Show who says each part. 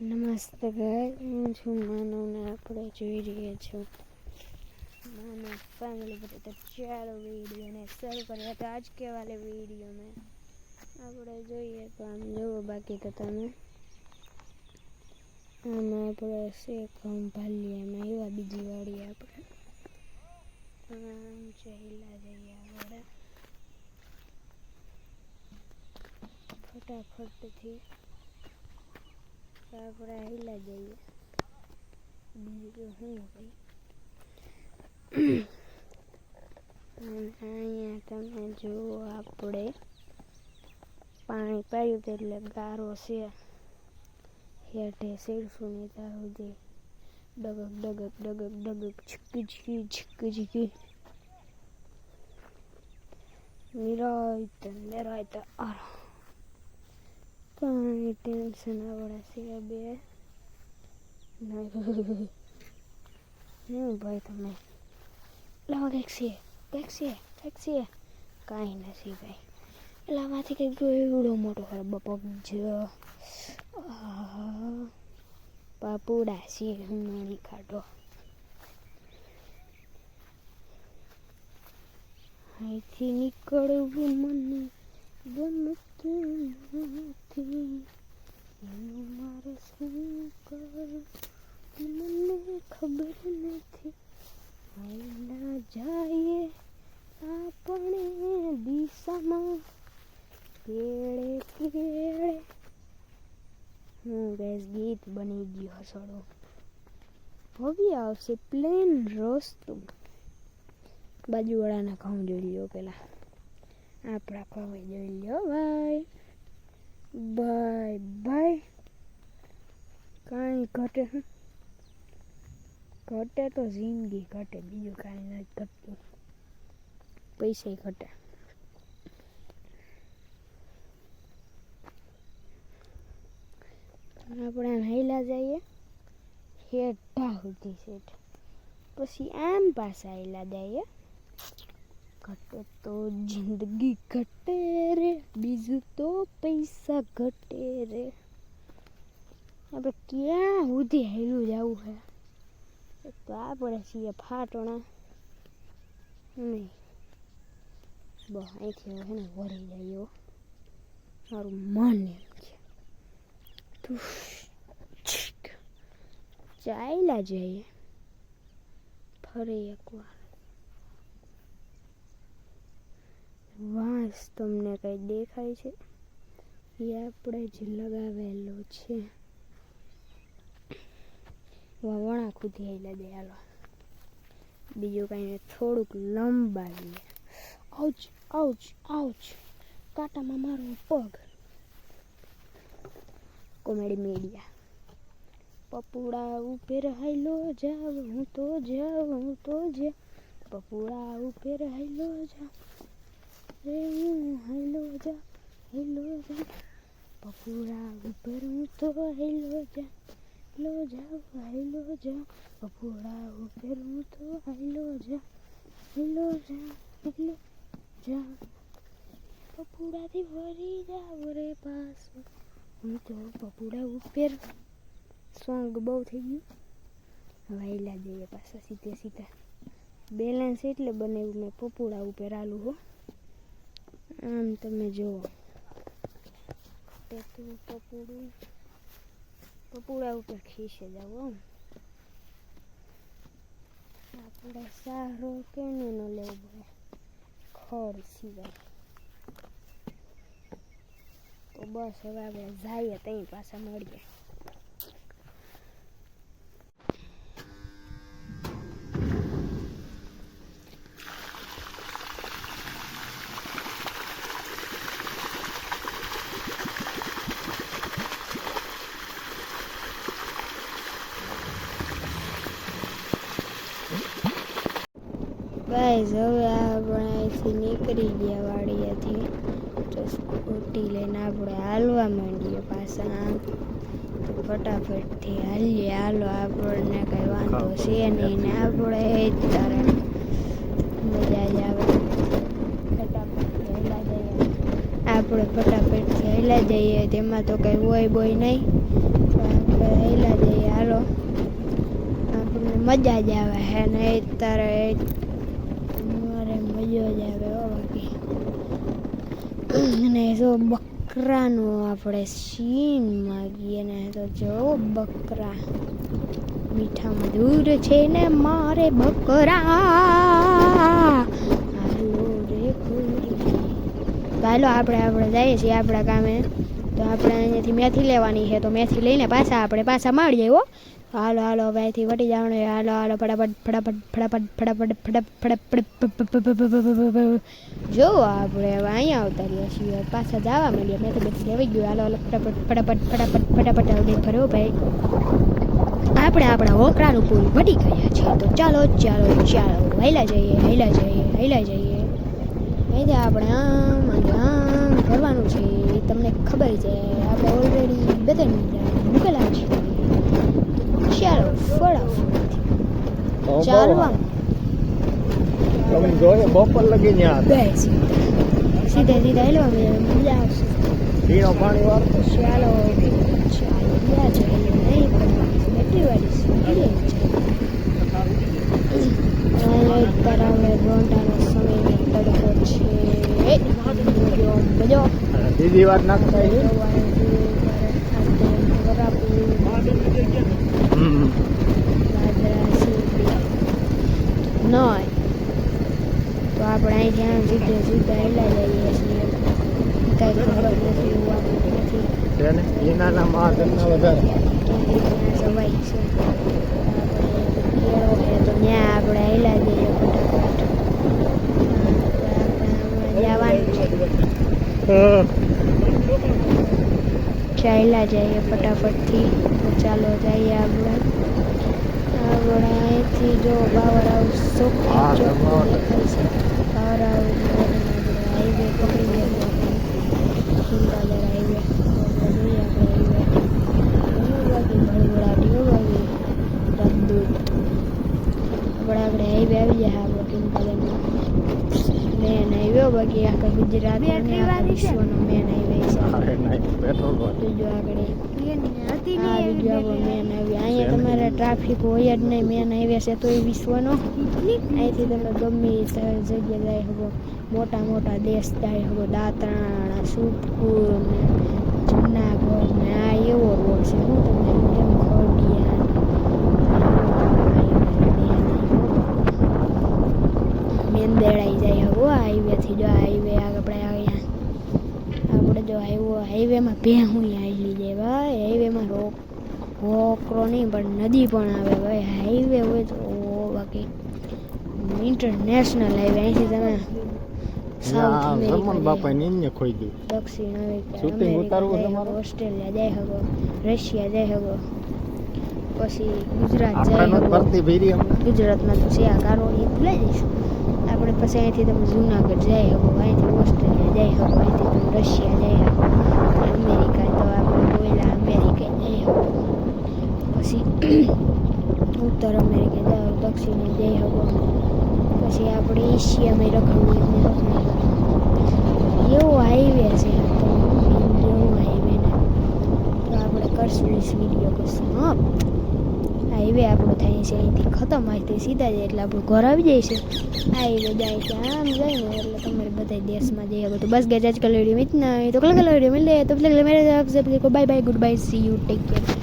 Speaker 1: નમસ્તે ગાય હું છું માનવને આપણે જોઈ રહ્યા છો. માનવ ફેમિલી પર તો ચાલો વિડીયોને શરૂ કરીએ. તો આજ કે વાલે વીડિયો મેં આપણે જોઈએ તો આમ જુઓ બાકી તો તમે. આમાં આપણે શેખ ભાલીએ એમાં એવા બીજી વાળી આપણે. આમ ચહેલા જઈએ આપણે. ફટાફટથી. આપણે હિલા જઈએ. બીજું શું ભાઈ અહીંયા તમે જુઓ આપણે પાણી પાયું હતું એટલે ગારો છે. હેઠે શેરશું નહીં ત્યાં સુધી ડગક ડગક ડગક ડગક છીકી છીકી છકી છકી નિરાય તો આરામ કાંઈ ટેન્શન આવડે છે બે. શું ભાઈ તમે. લાવો કંઈક છે કંઈક કાંઈ નથી ભાઈ. એટલે આમાંથી કંઈક એવડો મોટો ખરો બપક જ પાપુડા છે મારી કાઢો અહીંથી નીકળવું મને ગમતું નથી મારે શું કરવું મને ખબર નથી હાલના જાઈએ આપણે દિશામાં કેળે કેળે હું ગેસ ગીત બની ગયો હસડો હવે આવશે પ્લેન રસ્તો બાજુવાળાના કહું જોઈ લ્યો પેલા આપણા કહું જોઈ લ્યો, ભાઈ. ભાઈ બાય કાંઈ ઘટે? ઘટે તો જિંદગી ઘટે, બીજું કાંઈ નથી ઘટતું. પૈસા ઘટે. આપણે હાઈલા જઈએ. હેઠા સુધી શેઠ. પછી આમ પાછા હાઈલા જઈએ. ઘટે તો જિંદગી ઘટે રે, બીજું તો પૈસા ઘટે રે. આપણે ક્યાં સુધી હેલું જવું છે એક તો આપણે છીએ ફાટણા. નહીં બહુ અહીંથી હવે ને વળી જાય મારું મન એમ છે. તું. ચાલ્યા જઈએ. ફરી એકવાર. વાંસ તમને કંઈ દેખાય છે? એ આપણે જ લગાવેલો છે. વણા ખુદી આવેલા દે બીજું કાંઈ થોડુંક લંબાવીએ આઉચ આઉચ આઉચ. કાંટામાં મારો પગ. કોમેડી મીડિયા પપુડા ઉપર હાઈલો જાવ હું તો જાવ હું તો જા. પપુડા ઉપર હાઈલો જાવ રે હું હેલો જા હેલો જા પપુડા ઉપર હું તો હેલો જા હાઈલો જાવ હેલો જા પપુડા ઉપર હું તો હેલો જા હેલો જા હેલો જા. પપુડાથી ભરી જાવ રે પાસ હું તો પપુડા ઉપર સોંગ બહુ થઈ ગયું. વહેલા જઈએ પાછા સીધે સીધા. બેલેન્સ એટલે બનાવ્યું મેં પપુડા ઉપર આલું હો. આમ તમે જુઓ. ટેટું પપુડું, પપુડા ઉપર ખીસે જાવ આમ આપણે સારો કેનો ન લેવો પડે? ખડ સિવાય. તો બસ હવે આપણે જઈએ ત્યાં પાછા મળીએ. ગાઈઝ હવે આપણે અહીંથી નીકળી ગયા વાડીએથી. તો સ્કૂટી લઈને આપણે હાલવા માંડીએ પાછા. આમ તો ફટાફટથી હાલીએ. હાલો આપણને કંઈ વાંધો છે નહીં ને આપણે અત્યારે મજા જ આવે. ફટાફટ હેલા જઈએ. આપણે ફટાફટ હેલા જઈએ. તેમાં તો કંઈ હોય બોય નહીં. આપણે હેલા જઈએ. હાલો. આપણને મજા જ આવે હે ને? એ તારે મજો જ આવે બાકી અને જો બકરાનો આપણે સીન માગીએ ને તો જો બકરા મીઠામાં દૂર છે ને મારે બકરા હાલો રે હાલો આપણે આપણે જઈએ છીએ આપણા કામે તો આપણે અહીંયાથી મેથી લેવાની છે તો મેથી લઈને પાછા આપણે પાછા મળીએ હો હાલો હાલો અહીંથી વટી જવાનું હાલો હાલો ફટાફટ ફટાફટ ફટાફટ ફટાફટ ફટાફટ જો આપણે હવે અહીંયા રહ્યા છીએ પાછા જવા મળીએ મેં તો બધું લેવાઈ ગયું હાલો હાલો ફટાફટ ફટાફટ ફટાફટ ફટાફટ આવડે ખરો ભાઈ આપણે આપણા વોકરાનું પુલ વટી ગયા છીએ તો ચાલો ચાલો ચાલો વહેલા જઈએ વહેલા જઈએ વહેલા જઈએ અહીંથી આપણે આમ આમ કરવાનું છે તમને ખબર છે આપણે ઓલરેડી બે ત્રણ મિનિટ મૂકેલા છે ચાલો ફટાફટ ચાલવા
Speaker 2: તમે જોઈએ બપોર લગી ત્યાં
Speaker 1: બે સીધા સીધા હેલવા મજા આવશે.
Speaker 2: પીણો પાણી વાળતો
Speaker 1: ચાલો ચાલ્યા જઈએ નહીં બેટરી વાળી તરાવડે રોંડાનો સમય તડકો છે. મજો
Speaker 2: બીજી વાત નાખતા છે હમ.
Speaker 1: નય તો આપણે અહીંથી આમ સીધે સીધા હેલા જઈએ છીએ કાંઈ ખબર નથી એવું આપણને નથી
Speaker 2: તેને મહાજનના વધારે
Speaker 1: છે ત્યાં આપણે હેલા જઈએ ફટાફટ જવાનું છે ચાલ્યા જઈએ ફટાફટથી ચાલો જઈએ આપણે આપણે અહીંથી જો પાવર હાઉસ ચોખ્ખી
Speaker 2: પાવર
Speaker 1: હાઉસ હાઈવે પકડી ગયા હાઈવે આપણે ભળભળાટી વાગી રાજદૂત આપણે આપણે હાઈવે આવી જાય આપણે ખીંદાદરમાં મેન હાઈવે બાકી આખા ગુજરાત વિશ્વનો મેન હાઈવે છે. બીજો આગળ આ બીજો આપણો મેન હાઈવે અહીંયા તમારે ટ્રાફિક હોય જ નહીં મેન હાઈવે છે તો એ વિશ્વનો અહીંથી તમે ગમે તે જગ્યાએ જાય શકો મોટા મોટા દેશ જાય શકો દાતરાણા સુખપુર ને જુનાગઢ ને આ એવો રોડ છે હું તમને એમ ખોડિયા મેંદેડાઈ જાય હવે હાઈવેથી જો હાઈવે આપણે અહીંયા. આપણે જો હાઈવો હાઈવેમાં ભેહું આવેલી જાય ભાઈ હાઈવેમાં રોક રોકરો નહીં પણ નદી પણ આવે. ભાઈ હાઈવે હોય તો બાકી ઇન્ટરનેશનલ હાઈવે. અહીંથી તમે
Speaker 2: રમણ બાપા નિન્ય ખોઈ ગયું.
Speaker 1: દક્ષિણ અમેરિકા
Speaker 2: Shooting ઉતારવું તમારે?
Speaker 1: ઓસ્ટ્રેલિયા જાય હગો રશિયા જાય હગો પછી ગુજરાત જઈ
Speaker 2: ભરતી ભેરી
Speaker 1: ગુજરાતમાં તો છે આ કારોડી લઈ જઈશું. આપણે પછી અહીંથી તમે જુનાગઢ જઈ હગો અહીંથી ઓસ્ટ્રેલિયા જાય હગો અહીંથી તમે રશિયા જાય હગો અમેરિકા તો આપણે કોયલા અમેરિકા જાય હગો. પછી ઉત્તર અમેરિકા જાઓ દક્ષિણે જઈ હગો. પછી આપણે એશિયામાં રખડવું એમને રખડી શકો એવો હાઈવે છે આ તો એવો હાઈવે ને તો આપણે કરશું ਇਸ વીડિયો હા હાઈવે આપણો થાય છે. અહીંથી ખતમ અહીંથી સીધા જાય એટલે આપણું ઘર આવી જાય છે. હાઈવે જાય છે, આમ જાય ને એટલે તમારે બધા દેશમાં જઈ શકો તો બસ ગેજ આજકાલ વીડિયો મિત ના તો કલ કલ વીડિયો મિલે તો પેલા મેરેજ આપશે પછી bye bye goodbye see you take care